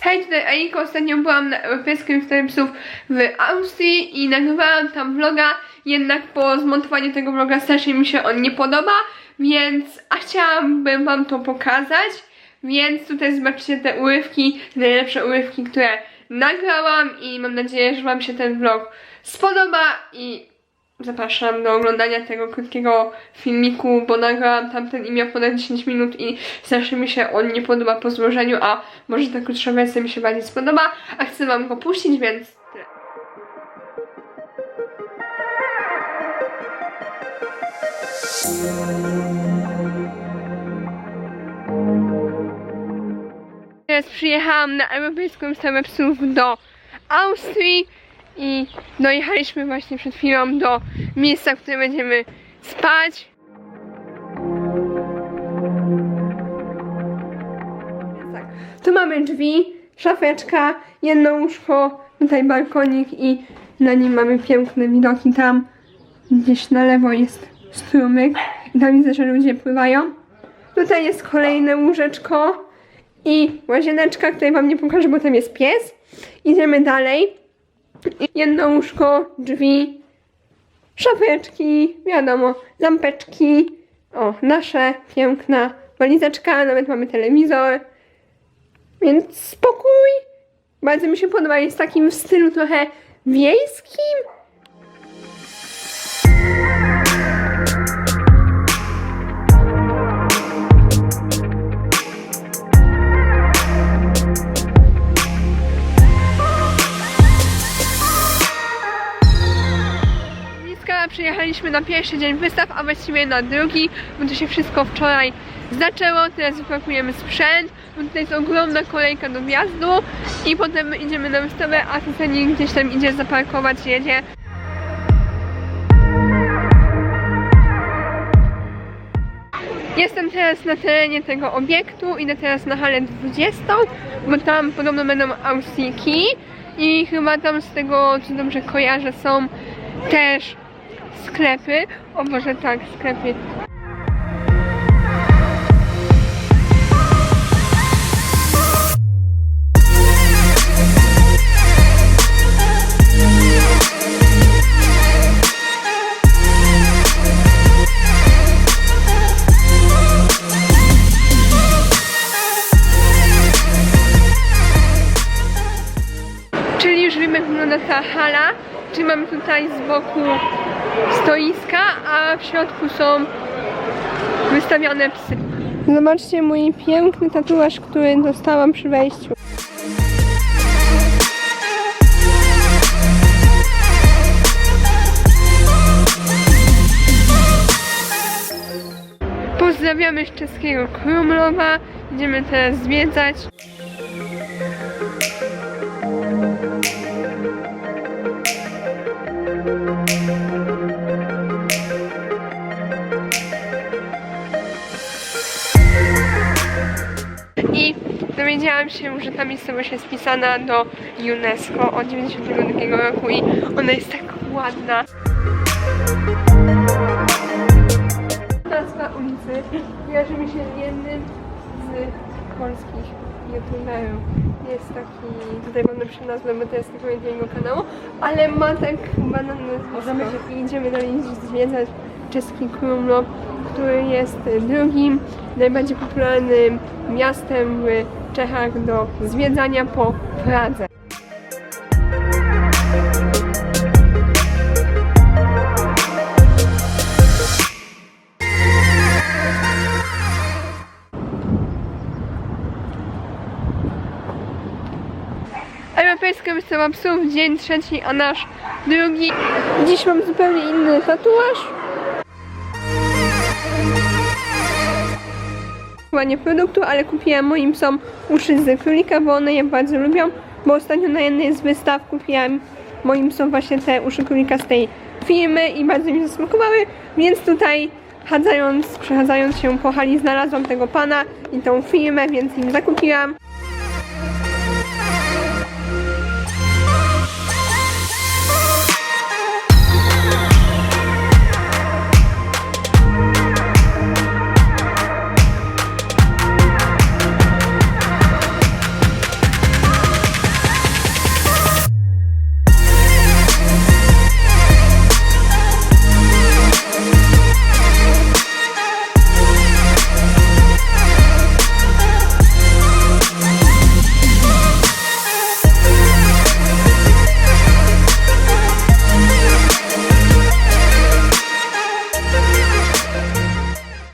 Hej, tutaj Aiko. Ostatnio byłam na Europejskim Wtorem Psów w Austrii i nagrywałam tam vloga, jednak po zmontowaniu tego vloga strasznie mi się on nie podoba, więc a chciałabym wam to pokazać, więc tutaj zobaczycie te urywki, najlepsze urywki, które nagrałam i mam nadzieję, że wam się ten vlog spodoba i Zapraszam do oglądania tego krótkiego filmiku, bo nagrałam tamten i miał ponad 10 minut i strasznie mi się on nie podoba po złożeniu, a może ta krótsza wersja mi się bardziej spodoba, a chcę wam go puścić, więc tyle. Teraz przyjechałam na Europejską Wystawę Psów do Austrii i dojechaliśmy właśnie przed chwilą do miejsca, w którym będziemy spać. Tak, tu mamy drzwi, szafeczka, jedno łóżko, tutaj balkonik i na nim mamy piękne widoki. Tam gdzieś na lewo jest strumyk i tam widzę, że ludzie pływają. Tutaj jest kolejne łóżeczko i łazieneczka, której wam nie pokażę, bo tam jest pies. Idziemy dalej. Jedno łóżko, drzwi, szafeczki, wiadomo, lampeczki. O, nasze piękna walizeczka, nawet mamy telewizor. Więc spokój. Bardzo mi się podoba, jest takim w stylu trochę wiejskim. Przyjechaliśmy na pierwszy dzień wystaw, a właściwie na drugi, bo to się wszystko wczoraj zaczęło. Teraz wypakujemy sprzęt, bo tutaj jest ogromna kolejka do wjazdu i potem idziemy na wystawę, a tutaj gdzieś tam idzie zaparkować, jedzie. Jestem teraz na terenie tego obiektu, idę teraz na halę 20, bo tam podobno będą Austiki i chyba tam z tego, co dobrze kojarzę, są też sklepy. O Boże, tak, sklepy. Czyli już wiemy, jak wygląda ta hala. Czyli mamy tutaj z boku stoiska, a w środku są wystawione psy. Zobaczcie mój piękny tatuaż, który dostałam przy wejściu. Pozdrawiamy z czeskiego Krumlowa. Idziemy teraz zwiedzać. Dowiedziałam się, że ta miejscowość jest wpisana do UNESCO od 92 roku i ona jest tak ładna. Nazwa ulicy kojarzy mi się jednym z polskich youtuberów. Jest taki, tutaj mam lepszą nazwę, bo to jest tylko jego kanału, ale ma tak banalne nazwisko. I idziemy dalej zwiedzać czeski Krumlov, który jest drugim najbardziej popularnym miastem w Czechach do zwiedzania po Pradze. Europejska wystawa psów, dzień trzeci, a nasz drugi. Dziś mam zupełnie inny tatuaż. Chyba nie produktu, ale kupiłam moim psom uszy z królika, bo one je bardzo lubią. Bo ostatnio na jednej z wystaw kupiłam moim psom właśnie te uszy królika z tej firmy i bardzo mi zasmakowały, więc tutaj chadzając, przechadzając się po hali znalazłam tego pana i tą firmę, więc im zakupiłam.